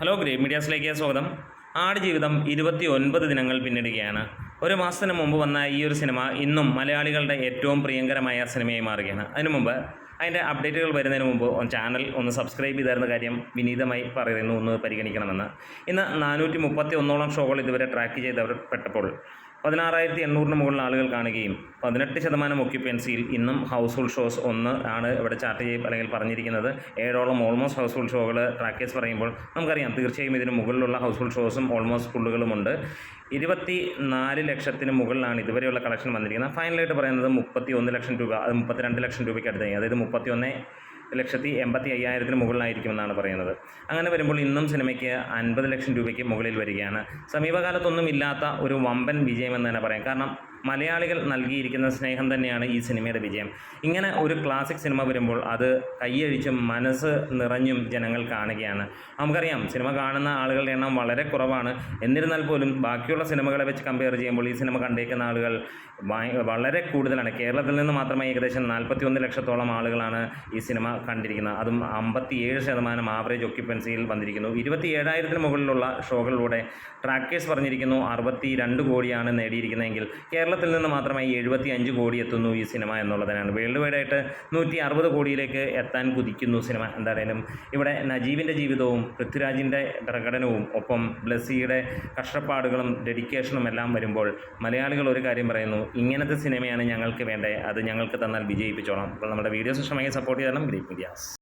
Hello grey മീഡിയാസിലേക്ക് സ്വാഗതം. ആടുജീവിതം ഇരുപത്തി ഒൻപത് ദിനങ്ങൾ പിന്നിടുകയാണ്. ഒരു മാസത്തിന് മുമ്പ് വന്ന ഈ ഒരു സിനിമ ഇന്നും മലയാളികളുടെ ഏറ്റവും പ്രിയങ്കരമായ സിനിമയായി മാറുകയാണ്. അതിനു മുമ്പ് അതിന്റെ അപ്ഡേറ്റുകൾ വരുന്നതിന് മുമ്പ് ചാനൽ ഒന്ന് സബ്സ്ക്രൈബ് ചെയ്തായിരുന്ന കാര്യം വിനീതമായി പറയുന്നു ഒന്ന് പരിഗണിക്കണമെന്ന്. ഇന്ന് നാനൂറ്റി മുപ്പത്തി ഒന്നോളം ഷോകൾ ഇതുവരെ ട്രാക്ക് ചെയ്തവർ പെട്ടപ്പോൾ പതിനാറായിരത്തി എണ്ണൂറിന് മുകളിൽ ആളുകൾ കാണുകയും പതിനെട്ട് ശതമാനം ഒക്യുപ്പൻസിയിൽ ഇന്നും ഹൗസ് ഹോൾഡ് ഷോസ് ഒന്ന് ആണ് ഇവിടെ ചാർട്ട് ചെയ്യും അല്ലെങ്കിൽ പറഞ്ഞിരിക്കുന്നത്. ഏഴോളം ഓൾമോസ്റ്റ് ഹൗസ് ഹോൾഡ് ഷോകൾ ട്രാക്കേഴ്സ് പറയുമ്പോൾ നമുക്കറിയാം തീർച്ചയായും ഇതിന് മുകളിലുള്ള ഹൗസ് ഹോൾഡ് ഷോസും ഓൾമോസ്റ്റ് ഫുള്ളുകളുമുണ്ട് ഇരുപത്തി നാല് ലക്ഷത്തിന് മുകളിലാണ് ഇതുവരെയുള്ള കളക്ഷൻ വന്നിരിക്കുന്നത്. ഫൈനലായിട്ട് പറയുന്നത് മുപ്പത്തി ഒന്ന് ലക്ഷം രൂപ അത് മുപ്പത്തിരണ്ട് ലക്ഷം രൂപയ്ക്ക് അടുത്തായി അതായത് മുപ്പത്തി ഒന്ന് ലക്ഷത്തി എൺപത്തി അയ്യായിരത്തിന് മുകളിലായിരിക്കുമെന്നാണ് പറയുന്നത്. അങ്ങനെ വരുമ്പോൾ ഇന്നും സിനിമയ്ക്ക് അൻപത് ലക്ഷം രൂപയ്ക്ക് മുകളിൽ വരികയാണ്. സമീപകാലത്തൊന്നും ഇല്ലാത്ത ഒരു വമ്പൻ വിജയമെന്ന് തന്നെ പറയാം. കാരണം മലയാളികൾ നൽകിയിരിക്കുന്ന സ്നേഹം തന്നെയാണ് ഈ സിനിമയുടെ വിജയം. ഇങ്ങനെ ഒരു ക്ലാസിക് സിനിമ വരുമ്പോൾ അത് കൈയഴിച്ചും മനസ്സ് നിറഞ്ഞും ജനങ്ങൾ കാണുകയാണ്. നമുക്കറിയാം സിനിമ കാണുന്ന ആളുകളുടെ എണ്ണം വളരെ കുറവാണ്. എന്നിരുന്നാൽ പോലും ബാക്കിയുള്ള സിനിമകളെ വെച്ച് കമ്പയർ ചെയ്യുമ്പോൾ ഈ സിനിമ കണ്ടേക്കുന്ന ആളുകൾ വളരെ കൂടുതലാണ്. കേരളത്തിൽ നിന്ന് മാത്രമേ ഏകദേശം നാൽപ്പത്തി ഒന്ന് ലക്ഷത്തോളം ആളുകളാണ് ഈ സിനിമ കണ്ടിരിക്കുന്നത്. അതും അമ്പത്തിയേഴ് ശതമാനം ആവറേജ് ഒക്യുപ്പൻസിയിൽ വന്നിരിക്കുന്നു. ഇരുപത്തി ഏഴായിരത്തിന് മുകളിലുള്ള ഷോകളിലൂടെ ട്രാക്കേഴ്സ് പറഞ്ഞിരിക്കുന്നു അറുപത്തി രണ്ട് കോടിയാണ് നേടിയിരിക്കുന്നതെങ്കിൽ കേരളത്തിൽ നിന്ന് മാത്രമായി എഴുപത്തി അഞ്ച് കോടി എത്തുന്നു ഈ സിനിമ എന്നുള്ളതിനാണ്. വേൾഡ് വൈഡ് ആയിട്ട് നൂറ്റി അറുപത് കോടിയിലേക്ക് എത്താൻ കുതിക്കുന്നു സിനിമ. എന്തായാലും ഇവിടെ നജീബിന്റെ ജീവിതവും പൃഥ്വിരാജിന്റെ പ്രകടനവും ഒപ്പം ബ്ലസ്സിയുടെ കഷ്ടപ്പാടുകളും ഡെഡിക്കേഷനും എല്ലാം വരുമ്പോൾ മലയാളികൾ ഒരു കാര്യം പറയുന്നു ഇങ്ങനത്തെ സിനിമയാണ് ഞങ്ങൾക്ക് വേണ്ടത് അത് ഞങ്ങൾക്ക് തന്നാൽ വിജയിപ്പിച്ചോളാം. അപ്പോൾ നമ്മുടെ വീഡിയോസ് ഇഷ്ടമായി സപ്പോർട്ട് ചെയ്യണം. Grip medias.